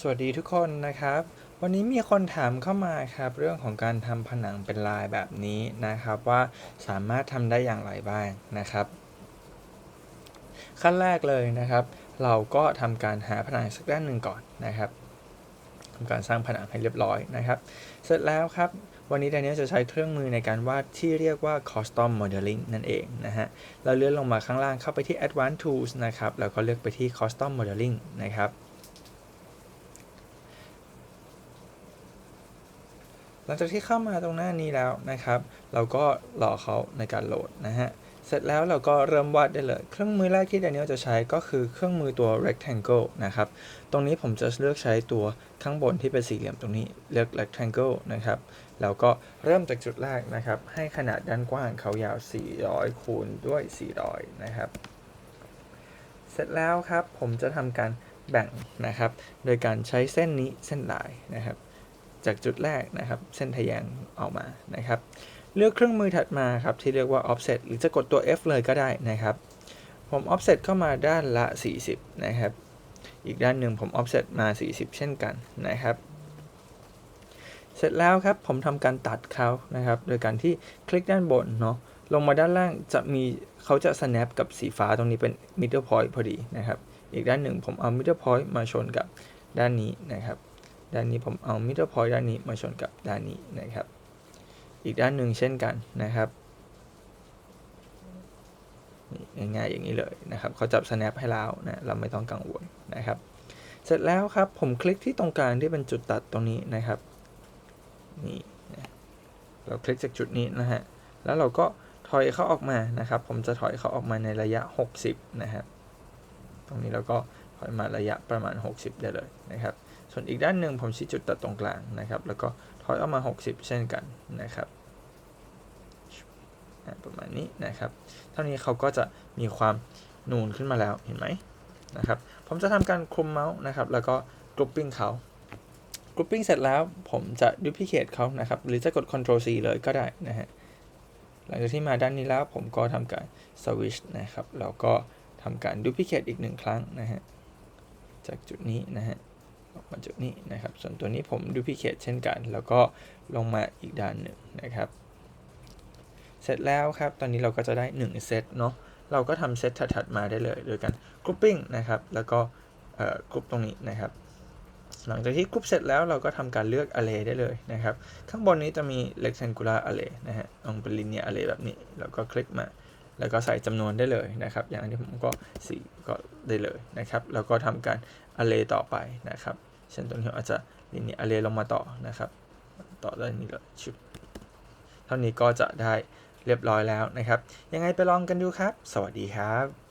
สวัสดีทุกคนนะครับ วันนี้มีคนถามเข้ามาครับ เรื่องของการทำผนังเป็นลายแบบนี้นะครับ ว่าสามารถทำได้อย่างไรบ้างนะครับ ขั้นแรกเลยนะครับ เราก็ทำการหาผนังสักด้านหนึ่งก่อนนะครับทำการสร้างผนังให้เรียบร้อยนะครับ เสร็จแล้วครับ วันนี้แดเนียลจะใช้เครื่องมือในการวาดที่เรียกว่า custom modeling นั่นเองนะฮะเราเลื่อนลงมาข้างล่างเข้าไปที่ advanced tools นะครับแล้วก็เลือกไปที่ custom modeling นะครับ หลังจากที่เข้ามาตรงหน้านี้แล้วนะครับ เราก็รอเขาในการโหลดนะฮะ เสร็จแล้วเราก็เริ่มวาดได้เลย เครื่องมือแรกที่ Daniel จะใช้ก็คือเครื่องมือตัว rectangle นะครับ ตรงนี้ผมจะเลือกใช้ตัวข้างบนที่เป็นสี่เหลี่ยมตรงนี้ เลือก rectangle นะครับ แล้วก็เริ่มจากจุดแรกนะครับ ให้ขนาดด้านกว้างเขายาว 400 คูณด้วย 400 นะครับ เสร็จแล้วครับผมจะทำการแบ่งนะครับ โดยการใช้เส้นนี้เส้นลายนะครับ จากจุดแรกนะครับ เส้นทะแยงออกมานะครับ เลือกเครื่องมือถัดมาครับ ที่เรียกว่า offset หรือจะกดตัว F เลยก็ได้นะครับ ผม offset เข้ามาด้านละ 40 นะครับ อีกด้านหนึ่งผม offset มา 40 เช่นกันนะครับ เสร็จแล้วครับผมทำการตัดเขานะครับ โดยการที่คลิกด้านบนเนาะลงมาด้านล่างจะมีเขาจะ snap กับสีฟ้าตรงนี้เป็น middle point พอดีนะครับ อีกด้านหนึ่งผมเอา middle point มาชนกับด้านนี้นะครับ ด้านนี้ผมเอา middle point ด้านนี้มาชนกับด้านนี้นะครับ อีกด้านหนึ่งเช่นกันนะครับง่ายๆอย่างนี้เลยนะครับเขาจับ snap ให้แล้วนะเราไม่ต้องกังวลนะครับ เสร็จแล้วครับผมคลิกที่ตรงกลางที่เป็นจุดตัดตรงนี้นะครับนี่นะเราคลิกจากจุดนี้นะฮะแล้วเราก็ถอยเขาออกมานะครับ ผมจะถอยเขาออกมาในระยะ 60 นะครับ ตรงนี้เราก็ มาระยะประมาณ 60 ได้เลยนะครับ ส่วนอีกด้านหนึ่งผมชี้จุดตัดตรงกลางนะครับ แล้วก็ถอยออกมา 60 เช่นกันนะครับประมาณนี้นะครับ เท่านี้เขาก็จะมีความนูนขึ้นมาแล้วเห็นไหมนะครับ ผมจะทำการคลุมเมาส์นะครับ แล้วก็กรุ๊ปปิ้งเขากรุ๊ปปิ้งเสร็จแล้วผมจะดูพิเคทเขานะครับ หรือจะกด Ctrl C เลยก็ได้นะฮะ หลังจากที่มาด้านนี้แล้วผมก็ทำการสวิชนะครับ แล้วก็ทำการดูพิเคทอีกหนึ่งครั้งนะฮะ จากจุดนี้นะฮะออกมาจุดนี้นะครับ ส่วนตัวนี้ผมดูพิเคทเช่นกัน แล้วก็ลงมาอีกด้านหนึ่งนะครับ เสร็จแล้วครับ ตอนนี้เราก็จะได้ 1 เซตเนาะ เราก็ทำเซตถัดๆมาได้เลย โดยการกรุ๊ปปิ้งนะครับ แล้วก็กรุ๊ปตรงนี้นะครับ หลังจากที่กรุ๊ปเสร็จแล้วเราก็ทำการเลือก array ได้เลยนะครับ ข้างบนนี้จะมี rectangular array นะฮะลองเป็น linear array แบบนี้ แล้วก็คลิกมา แล้วก็ใส่จำนวนได้เลยนะครับ อย่างอันนี้ผมก็4ก็ได้เลยนะครับ แล้วก็ทำการ array ต่อไปนะครับเช่นตรงนี้อาจจะ linear array ลงมาต่อนะครับ ต่อด้านนี้เลยชุดเท่านี้ก็จะได้เรียบร้อยแล้วนะครับ ยังไงไปลองกันดูครับ สวัสดีครับ